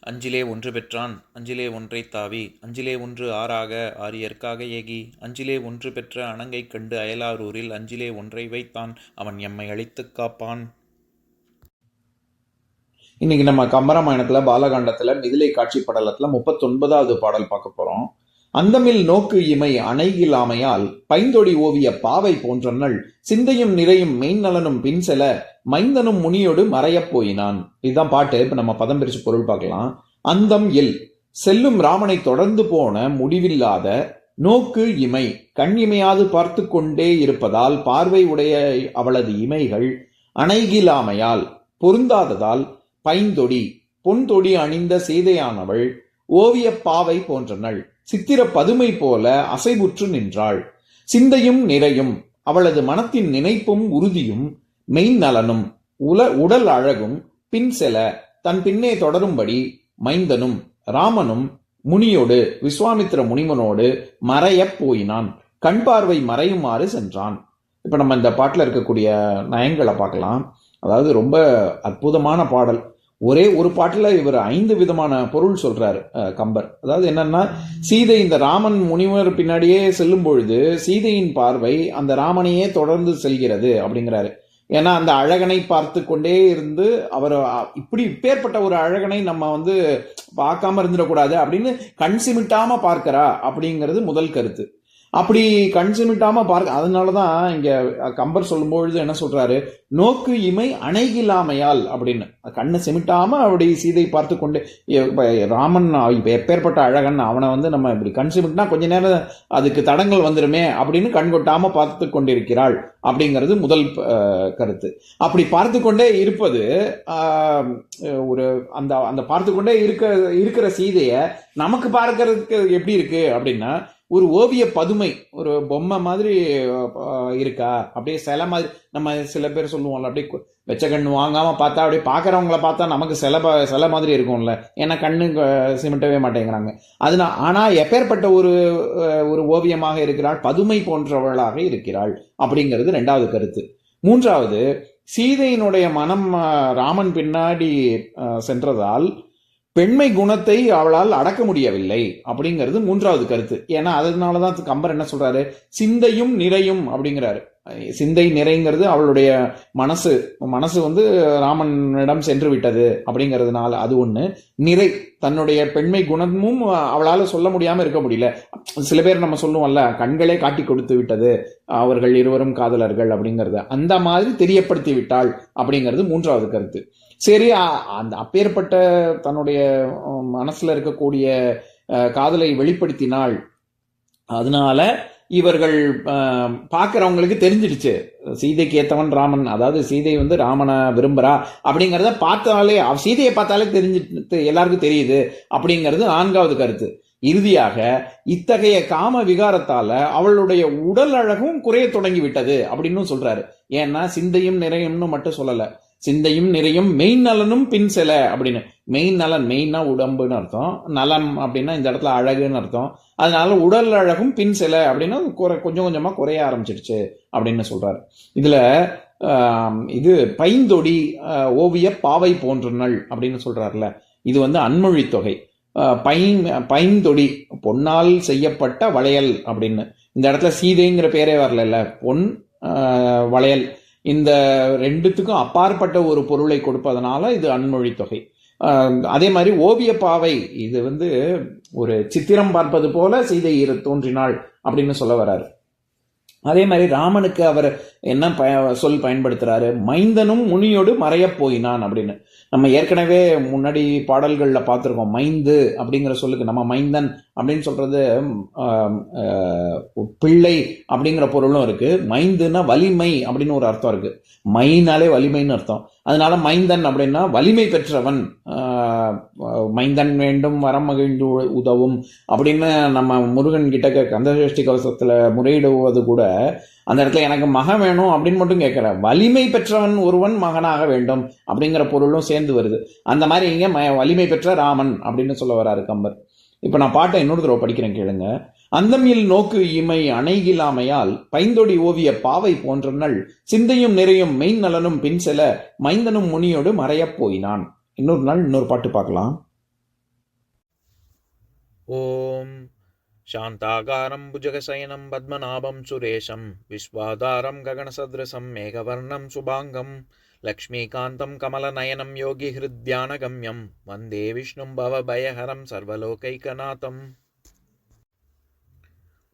அஞ்சிலே ஒன்று பெற்றான் அஞ்சிலே ஒன்றை தாவி அஞ்சிலே ஒன்று ஆறாக ஆரியற்காக ஏகி அஞ்சிலே ஒன்று பெற்ற அணங்கை கண்டு அயலாரூரில் அஞ்சிலே ஒன்றை வைத்தான் அவன் எம்மை அழித்துக் காப்பான். இன்னைக்கு நம்ம கம்பராமாயணத்துல பாலகாண்டத்துல மிதிலை காட்சி படலத்துல முப்பத்தொன்பதாவது பாடல் பார்க்க போறோம். அந்தமில் நோக்கு இமை அணைகிலாமையால் பைந்தொடி ஓவிய பாவை போன்றனள். சிந்தையும் நிறையும் மெய்நலனும் பின்செல மைந்தனும் முனியோடு மறையப் போயினான். இதுதான் பாட்டு. இப்ப நம்ம பதம் பிரிச்சு பொருள் பார்க்கலாம். அந்தம் இல் செல்லும் ராமனை தொடர்ந்து போன முடிவில்லாத நோக்கு இமை கண் இமையாது பார்த்து கொண்டே இருப்பதால் பார்வை உடைய அவளது இமைகள் அணைகிலாமையால் பொருந்தாததால் பைந்தொடி பொன்தொடி அணிந்த சீதையானவள் ஓவியப் பாவை போன்றனள். சித்திர பதுமை போல அசைவுற்று நின்றாள். சிந்தையும் நிறையும் அவளது மனத்தின் நினைப்பும் உறுதியும் மெய்நலனும் உல உடல் அழகும் பின் செல தன் பின்னே தொடரும்படி மைந்தனும் ராமனும் முனியோடு விஸ்வாமித்திர முனிவனோடு மறையப் போயினான். கண் பார்வை மறையுமாறு சென்றான். இப்ப நம்ம இந்த பாட்டில் இருக்கக்கூடிய நயங்களை பார்க்கலாம். அதாவது ரொம்ப அற்புதமான பாடல். ஒரே ஒரு பாட்டில் இவர் ஐந்து விதமான பொருள் சொல்றாரு கம்பர். அதாவது என்னன்னா சீதை இந்த ராமன் முனிவர் பின்னாடியே செல்லும் பொழுது சீதையின் பார்வை அந்த ராமனையே தொடர்ந்து செல்கிறது அப்படிங்கிறாரு. ஏன்னா அந்த அழகனை பார்த்து கொண்டே இருந்து அவர் இப்படி இப்பேற்பட்ட ஒரு அழகனை நம்ம வந்து பார்க்காம இருந்துடக்கூடாது அப்படின்னு கண் சிமிட்டாம பார்க்கறா அப்படிங்கிறது முதல் கருத்து. அப்படி கண் பார்க்க பார்க்க அதனாலதான் இங்கே கம்பர் சொல்லும்பொழுது என்ன சொல்கிறாரு நோக்கு இமை அணைகிலாமையால் அப்படின்னு. கண்ணை செமிட்டாமல் அப்படி சீதை பார்த்து கொண்டு ராமன் இப்போ எப்பேற்பட்ட அழகன் அவனை வந்து நம்ம இப்படி கண் சிமிட்டினா கொஞ்ச நேரம் அதுக்கு தடங்கள் வந்துடுமே அப்படின்னு கண் கொட்டாமல் பார்த்து கொண்டிருக்கிறாள் அப்படிங்கிறது முதல் கருத்து. அப்படி பார்த்து கொண்டே இருப்பது ஒரு அந்த அந்த பார்த்து கொண்டே இருக்க இருக்கிற சீதையை நமக்கு பார்க்கறதுக்கு எப்படி இருக்குது அப்படின்னா ஒரு ஓவிய பதுமை ஒரு பொம்மை மாதிரி இருக்கா? அப்படியே சிலை மாதிரி நம்ம சில பேர் சொல்லுவோம்ல அப்படியே வெச்ச கண் வாங்காமல் பார்த்தா அப்படியே பார்க்குறவங்கள பார்த்தா நமக்கு சிலை ப- சிலை மாதிரி இருக்கும்ல. ஏன்னா கண்ணு சிமிட்டவே மாட்டேங்கிறாங்க. அதனால் ஆனால் எப்பேற்பட்ட ஒரு ஒரு ஓவியமாக இருக்கிறாள்? பதுமை போன்றவளாக இருக்கிறாள். அப்படிங்கிறது ரெண்டாவது கருத்து. மூன்றாவது சீதையினுடைய மனம் ராமன் பின்னாடி சென்றதால் பெண்மை குணத்தை அவளால் அடக்க முடியவில்லை அப்படிங்கிறது மூன்றாவது கருத்து. ஏன்னா அதனாலதான் கம்பர் என்ன சொல்றாரு? சிந்தையும் நிறையும் அப்படிங்கிறாரு. சிந்தை நிறைங்கிறது அவளுடைய மனசு. மனசு வந்து ராமனிடம் சென்று விட்டது அப்படிங்கிறதுனால அது ஒண்ணு. நிறை தன்னுடைய பெண்மை குணமும் அவளால சொல்ல முடியாம இருக்க முடியல. சில பேர் நம்ம சொல்லுவோம்ல கண்களே காட்டி கொடுத்து விட்டது அவர்கள் இருவரும் காதலர்கள் அப்படிங்கிறது. அந்த மாதிரி தெரியப்படுத்தி விட்டாள் அப்படிங்கிறது மூன்றாவது கருத்து. சரி அந்த அப்பேற்பட்ட தன்னுடைய மனசுல இருக்கக்கூடிய காதலை வெளிப்படுத்தினாள். அதனால இவர்கள் பார்க்குறவங்களுக்கு தெரிஞ்சிடுச்சு. சீதைக்கு ஏற்றவன் ராமன். அதாவது சீதை வந்து ராமனை விரும்புகிறா அப்படிங்கிறத பார்த்தாலே அவ சீதையை பார்த்தாலே தெரிஞ்சிட்டு எல்லாருக்கும் தெரியுது அப்படிங்கிறது நான்காவது கருத்து. இறுதியாக இத்தகைய காம விகாரத்தால அவளுடைய உடல் அழகும் குறைய தொடங்கி விட்டது அப்படின்னு சொல்றாரு. ஏன்னா சிந்தையும் நிறையும்னு மட்டும் சொல்லலை. சிந்தையும் நிறையும் மெயின் நலனும் பின் சில அப்படின்னு. மெயின் நலன் மெய்னா உடம்புன்னு அர்த்தம். நலம் அப்படின்னா இந்த இடத்துல அழகுன்னு அர்த்தம். அதனால உடல் அழகும் பின் சில அப்படின்னா குறை கொஞ்சம் கொஞ்சமா குறைய ஆரம்பிச்சிடுச்சு அப்படின்னு சொல்றாரு. இதுல இது பைந்தொடி ஓவிய பாவை போன்றனள் அப்படின்னு சொல்றாருல. இது வந்து அன்மொழி தொகை. பைன் பைந்தொடி பொன்னால் செய்யப்பட்ட வளையல் அப்படின்னு. இந்த இடத்துல சீதைங்கிற பேரே வரல பொன் வளையல். இந்த ரெண்டுத்துக்கும் அப்பாற்பட்ட ஒரு பொருளை கொடுப்பதனால இது அன்மொழி தொகை. அதே மாதிரி ஓவிய பாவை இது வந்து ஒரு சித்திரம் பார்ப்பது போல சீதை இரு- தோன்றினாள் அப்படின்னு சொல்ல வராரு. அதே மாதிரி ராமனுக்கு அவர் என்ன ப- சொல் பயன்படுத்துறாரு? மைந்தனும் முனியோடு மறையப் போயினான் அப்படின்னு. நம்ம ஏற்கனவே முன்னாடி பாடல்களில் பார்த்துருக்கோம். மைந்து அப்படிங்கிற சொல்லுக்கு நம்ம மைந்தன் அப்படின்னு சொல்றது பிள்ளை அப்படிங்கிற பொருளும் இருக்கு. மைந்துன்னா வலிமை அப்படின்னு ஒரு அர்த்தம் இருக்கு. மைனாலே வலிமைன்னு அர்த்தம். அதனால மைந்தன் அப்படின்னா வலிமை பெற்றவன். மைந்தன் வேண்டும் வரம் மகிழ்ந்து உதவும் அப்படின்னு நம்ம முருகன் கிட்ட கந்தசஷ்டி கவசத்தில் முறையிடுவது கூட அந்த இடத்துல எனக்கு மகன் வேணும் அப்படின்னு மட்டும் கேட்குற வலிமை பெற்றவன் ஒருவன் மகனாக வேண்டும் அப்படிங்கிற பொருளும் சேர்ந்து வருது. அந்த மாதிரி இங்கே ம- வலிமை பெற்ற ராமன் அப்படின்னு சொல்ல வராரு கம்பர். இப்போ நான் பாட்டை இன்னொரு தடவை படிக்கிறேன் கேளுங்க. அந்தமில் நோக்கு இமை அணைகிலாமையால் பைந்தொடி ஓவிய பாவை போன்றனள் சிந்தையும் நிறையும் மெய்ன் நலனும் பின் செல மைந்தனும் முனியோடு மறையப் போயினான். இன்னொரு நாள் இன்னொரு பாட்டு பார்க்கலாம். ஓம் சாந்தாகாரம் புஜகசயனம் பத்மநாபம் சுரேஷம் விஸ்வாதாரம் ககனசதிரசம் மேகவர்ணம் சுபாங்கம் லக்ஷ்மீகாந்தம் கமலநயனம் யோகி ஹிருத்யானகம்யம் வந்தே விஷ்ணும் பவபயஹரம் சர்வலோகைகநாதம்